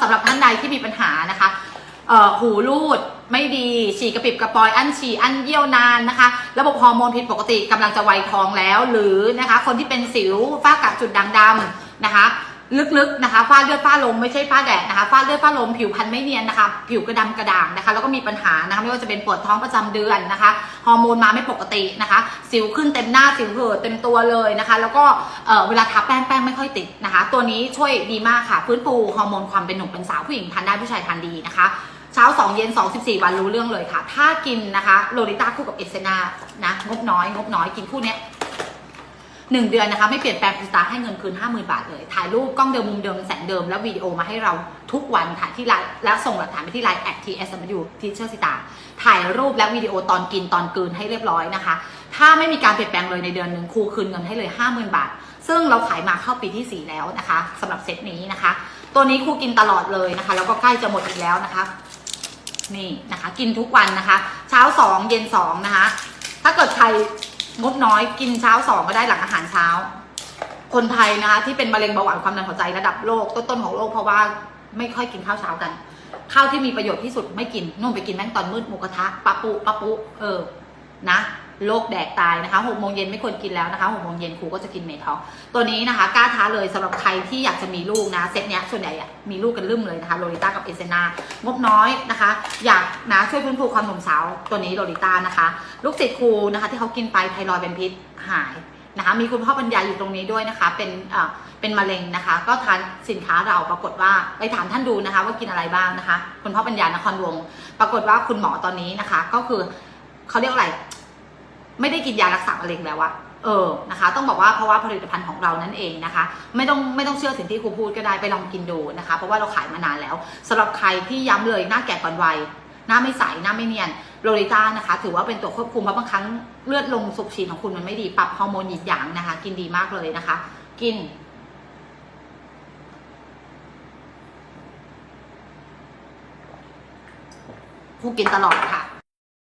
สำหรับท่านใดที่มีปัญหานะคะเอ่อหูรูดไม่ดีฉี่กระปิบกระปอยอั้นฉี่อั้นเยี่ยวนานนะคะ ระบบฮอร์โมนผิดปกติกำลังจะวัยทองแล้ว หรือนะคะ คนที่เป็นสิวฝ้ากระจุดด่างดำนะคะ ลึกๆนะคะฝ้าเลือดฝ้าลมไม่ใช่ฝ้าแดดนะคะฝ้าเลือดฝ้าลมผิวพรรณไม่เนียนนะคะ ผิวกระดำกระด่างนะคะ แล้วก็มีปัญหานะคะไม่ว่าจะเป็นปวดท้องประจำเดือนนะคะฮอร์โมนมาไม่ปกตินะคะ สิวขึ้นเต็มหน้าสิวเหือเต็มตัวเลยนะคะ แล้วก็เออเวลาทาแป้งแป้งไม่ค่อยติดนะคะ ตัวนี้ช่วยดีมากค่ะฟื้นฟูฮอร์โมนความเป็นหนุ่มเป็นสาวผู้หญิงทานได้ผู้ชายทานดีนะคะเช้า 2 เย็น 2 14 วันรู้เรื่องเลยค่ะ ถ้ากินนะคะโลลิต้าคู่กับเอเซนานะงบน้อยงบน้อยกินคู่เนี้ย หนึ่งเดือนนะคะไม่เปลี่ยนแปลงคุณสตาร์ให้เงินคืน 50,000 บาทเลย ถ่ายรูปกล้องเดิมมุมเดิมแสงเดิมแล้ววิดีโอมาให้เราทุกวันถ่ายที่ไลน์แล้วส่งหลักฐานไปที่ไลน์แอดทีเอสมยูทีเชอร์สิตาถ่ายรูปและวิดีโอตอนกินตอนกืนให้เรียบร้อยนะคะ ถ้าไม่มีการเปลี่ยนแปลงเลยในเดือนหนึ่งครูคืนเงินให้เลย 50,000 บาท ซึ่งเราขายมาเข้าปีที่ 4 แล้วนะคะสำหรับเซตนี้นะคะ ตัวนี้ครูกินตลอดเลยนะคะ แล้วก็ใกล้จะหมดอีกแล้วนะคะ นี่นะคะ กินทุกวันนะคะ เช้าสองเย็นสองนะคะถ้าเกิดใคร งบน้อยกินเช้าสองก็ได้หลังอาหารเช้า คนไทยนะคะที่เป็นมะเร็งเบาหวานความดันหัวใจระดับโลกต้นๆของโลกเพราะว่าไม่ค่อยกินข้าวเช้ากัน ข้าวที่มีประโยชน์ที่สุดไม่กินนุ่มไปกินแม่งตอนมืดหมูกระทะปะปุปะปุเออนะ โรคแดกตายนะคะหกโมงเย็นไม่ควรกินแล้วนะคะหกโมงเย็นครูก็จะกินเมทอกตัวนี้นะคะกล้าท้าเลยสำหรับใครที่อยากจะมีลูกนะเซตเนี้ยส่วนใหญ่อะมีลูกกันลืมเลยนะคะโลลิต้ากับเอเซนางบน้อยนะคะ อยากนะช่วยฟื้นฟูความหนุ่มสาวตัวนี้โลลิต้านะคะ ลูกศิษย์ครูนะคะที่เขากินไปไทรอยเป็นพิษหายนะคะมีคุณพ่อปัญญาอยู่ตรงนี้ด้วยนะคะ เป็นเอ่อเป็นมะเร็งนะคะ ก็ทานสินค้าเราปรากฏว่าไปถามท่านดูนะคะ ว่ากินอะไรบ้างนะคะ คุณพ่อปัญญานครวงปรากฏว่าคุณหมอตอนนี้นะคะ ก็คือเขาเรียกอะไร ไม่ได้กินยารักษามะเร็งแล้วอะเออนะคะ ต้องบอกว่าเพราะว่าผลิตภัณฑ์ของเรานั่นเองนะคะ ไม่ต้องไม่ต้องเชื่อสิ่งที่ครูพูดก็ได้ไปลองกินดูนะคะ เพราะว่าเราขายมานานแล้วสำหรับใครที่ย้ำเลยหน้าแก่ก่อนวัยหน้าไม่ใสหน้าไม่เนียนโลลิต้านะคะ ถือว่าเป็นตัวควบคุมเพราะบางครั้งเลือดลงสุกฉีดของคุณมันไม่ดีปรับฮอร์โมนหยิบหยางนะคะ กินดีมากเลยนะคะ กินผู้กินตลอดค่ะ